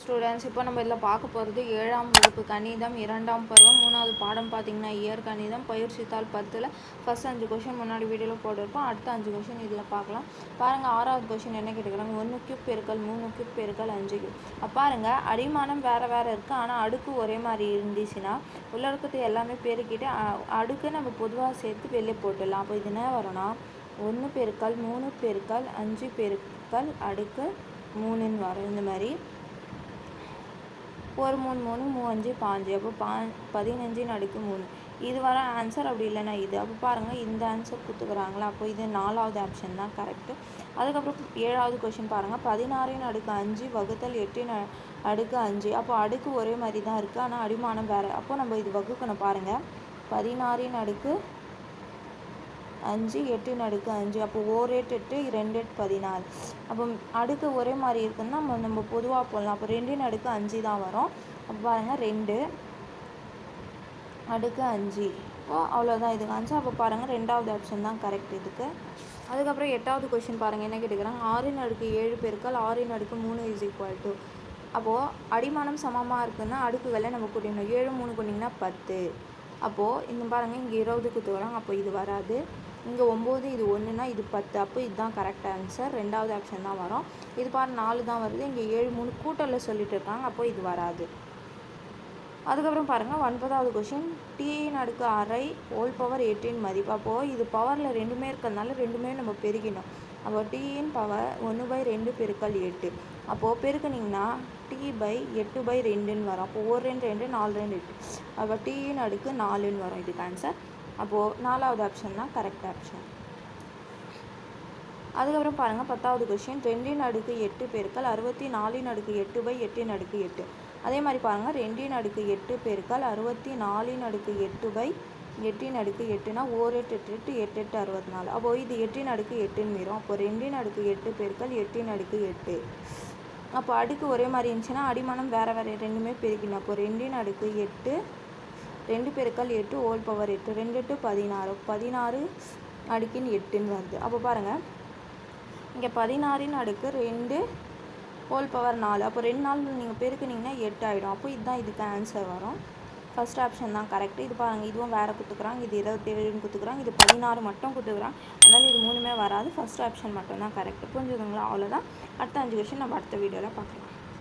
Students இப்போ நம்ம இதில் பார்க்க போகிறது ஏழாம் வகுப்பு கணிதம் இரண்டாம் பருவம் மூணாவது பாடம் பார்த்தீங்கன்னா இயற் கணிதம் பயிற்சித்தாள் பத்தில் ஃபஸ்ட் அஞ்சு கொஷின் முன்னாடி வீடியோவில் போட்டிருப்போம். அடுத்த அஞ்சு கொஷின் இதில் பார்க்கலாம். பாருங்கள் ஆறாவது கொஷின் என்ன கேட்டுக்கிறாங்க? ஒன்று கியூப் பெருக்கல் மூணு கியூப் பெருக்கல் அஞ்சு கியூப் பாருங்கள் அடிமானம் வேறு வேறு இருக்குது ஆனால் அடுக்கு ஒரே மாதிரி இருந்துச்சுன்னா உள்ள இருக்கிறது எல்லாமே பெருக்கிட்டு அடுக்கு நம்ம பொதுவாக சேர்த்து வெளியே போட்டுடலாம். அப்போ இது என்ன வரும்னா ஒன்று பெருக்கல் மூணு பெருக்கல் அஞ்சு பெருக்கல் அடுக்கு மூணுன்னு வரும். இந்த மாதிரி ஒரு மூணு மூணு மூவஞ்சு பாஞ்சு. அப்போ பா பதினஞ்சு அடுக்கு மூணு. இது வர ஆன்சர் அப்படி இல்லைனா இது. அப்போ பாருங்கள் இந்த ஆன்சர் கொடுத்துக்குறாங்களா அப்போ இது நாலாவது ஆப்ஷன் தான் கரெக்டு அதுக்கப்புறம் ஏழாவது கொஷின் பாருங்கள் பதினாறின் அடுக்கு அஞ்சு வகுத்தல் எட்டின் அடுக்கு அஞ்சு. அப்போ அடுக்கு ஒரே மாதிரி தான் இருக்குது ஆனால் அடிமானம் வேறு. அப்போ நம்ம இது வகுக்கணும் பாருங்கள் பதினாறின் அடுக்கு அஞ்சு எட்டின் அடுக்கு அஞ்சு. அப்போ ஓர் எட்டு எட்டு ரெண்டு எட்டு பதினாறு அப்போ அடுக்கு ஒரே மாதிரி இருக்குன்னா நம்ம நம்ம பொதுவாக போடலாம். அப்போ ரெண்டின் அடுக்கு அஞ்சு தான் வரும். அப்போ பாருங்கள் ரெண்டு அடுக்கு அஞ்சு. ஓ அவ்வளோதான் இதுக்கு அஞ்சு. அப்போ பாருங்கள் ரெண்டாவது ஆப்ஷன் தான் கரெக்ட் இதுக்கு. அதுக்கப்புறம் எட்டாவது கொஷின் பாருங்கள் என்ன கேட்டுக்கிறாங்க? ஆறின் அடுக்கு ஏழு பெருக்கல் ஆறின் அடுக்கு மூணு இஸ் ஈக்குவல் டு அப்போது அடிமானம் சமமாக இருக்குன்னா அடுக்குகளை நம்ம கூட்டிடணும். ஏழு மூணு கொண்டிங்கன்னா பத்து. அப்போது இந்த பாருங்கள் இங்கே இருபது குத்துக்கிறாங்க அப்போ இது வராது. இங்கே ஒம்பது இது ஒன்றுனா இது பத்து. அப்போ இதுதான் கரெக்ட் ஆன்சர் ரெண்டாவது ஆப்ஷன் தான் வரும். இது பாரு நாலு தான் வருது. இங்கே ஏழு மூணு கூட்டலில் சொல்லிட்டு இருக்காங்க. அப்போ இது வராது. அதுக்கப்புறம் பாருங்கள் ஒன்பதாவது கொஷின் டியின் அடுக்கு அரை ஹோல் பவர் எயிட்டின் மதிப்பு. அப்போது இது பவரில் ரெண்டுமே இருக்கிறதுனால ரெண்டுமே நம்ம பெருகினோம் அப்போ டீயின் பவர் ஒன்று பை ரெண்டு பெருக்கல் எட்டு அப்போது பெருக்குனிங்கன்னா டி பை எட்டு பை ரெண்டுன்னு வரும். அப்போ ஒரு ரெண்டு ரெண்டு நாலு ரெண்டு எட்டு. அப்போ டியின் அடுக்கு நாலுன்னு வரும். இதுக்கு ஆன்சர் அப்போது நாலாவது ஆப்ஷன் தான் கரெக்ட் ஆப்ஷன் அதுக்கப்புறம் பாருங்கள் பத்தாவது கொஷின் ரெண்டின் அடுக்கு எட்டு பெருக்கல் அறுபத்தி நாலின் அடுக்கு எட்டு பை எட்டின் அடுக்கு எட்டு. அதே மாதிரி பாருங்கள் ரெண்டின் அடுக்கு எட்டு பெருக்கல் அறுபத்தி நாலின் அடுக்கு எட்டு பை எட்டின் அடுக்கு எட்டுனா ஓர் எட்டு எட்டு எட்டு எட்டு எட்டு அறுபத்தி நாலு அப்போ இது எட்டின் அடுக்கு எட்டுன்னு மீறும் அப்போ ரெண்டின் அடுக்கு எட்டு பெருக்கல் எட்டின் அடுக்கு எட்டு. அப்போ அடுக்கு ஒரே மாதிரி இருந்துச்சுன்னா அடிமானம் வேறு வேறு ரெண்டுமே பெருக்கணும் அப்போ ரெண்டின் அடுக்கு எட்டு ரெண்டு பெருக்கல் எட்டு ஓல் பவர் எட்டு ரெண்டு எட்டு பதினாறு. பதினாறு அடுக்கின் எட்டுன்னு வருது. அப்போ பாருங்கள் இங்கே பதினாறின் அடுக்கு ரெண்டு ஹோல் பவர் நாலு. அப்போ ரெண்டு நாள் நீங்கள் பெருக்குனிங்கன்னா எட்டு ஆகிடும் அப்போ இதுதான் இதுக்கு ஆன்சர் வரும். ஃபர்ஸ்ட் ஆப்ஷன் தான் கரெக்ட் இது பாருங்கள் இதுவும் வேறு கொடுத்துக்குறாங்க. இது இருபத்தேழுன்னு கொடுத்துக்குறாங்க. இது பதினாறு மட்டும் கொடுத்துக்குறாங்க. அதனால் இது மூணுமே வராது. ஃபர்ஸ்ட் ஆப்ஷன் மட்டும் தான் கரெக்ட் புரிஞ்சுதுங்களா? அவ்வளோதான் அடுத்த அஞ்சு கொஷின் நம்ம அடுத்த வீடியோவில் பார்க்கலாம்.